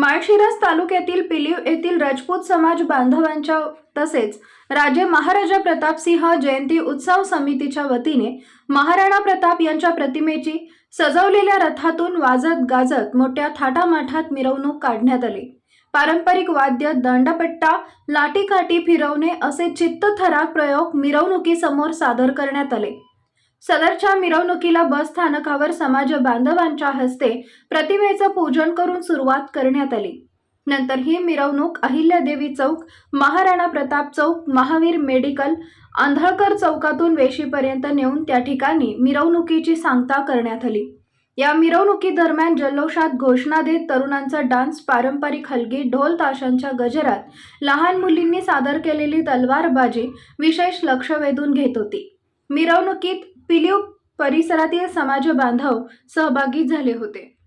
माळशिरस तालुक्यातील पिलीव येथील राजपूत समाज बांधवांच्या तसेच राजे महाराजा प्रतापसिंह जयंती उत्सव समितीच्या वतीने महाराणा प्रताप यांच्या प्रतिमेची सजवलेल्या रथातून वाजत गाजत मोठ्या थाटामाठात मिरवणूक काढण्यात आली. पारंपरिक वाद्य दंडपट्टा लाटीकाठी फिरवणे असे चित्तथराक प्रयोग मिरवणुकीसमोर सादर करण्यात आले. सदरच्या मिरवणुकीला बस स्थानकावर समाज बांधवांच्या हस्ते प्रतिमेचं पूजन करून सुरुवात करण्यात आली. नंतर ही मिरवणूक अहिल्यादेवी चौक महाराणा प्रताप चौक महावीर मेडिकल आंधळकर चौकातून वेशीपर्यंत नेऊन त्या ठिकाणी मिरवणुकीची सांगता करण्यात आली. या मिरवणुकीदरम्यान जल्लोषात घोषणा देत तरुणांचा डान्स पारंपरिक हलगी ढोल ताशांच्या गजरात लहान मुलींनी सादर केलेली तलवारबाजी विशेष लक्ष वेधून घेत होती. मिरवणुकीत पिलिव परिसरातील समाज बांधव सहभागी झाले होते.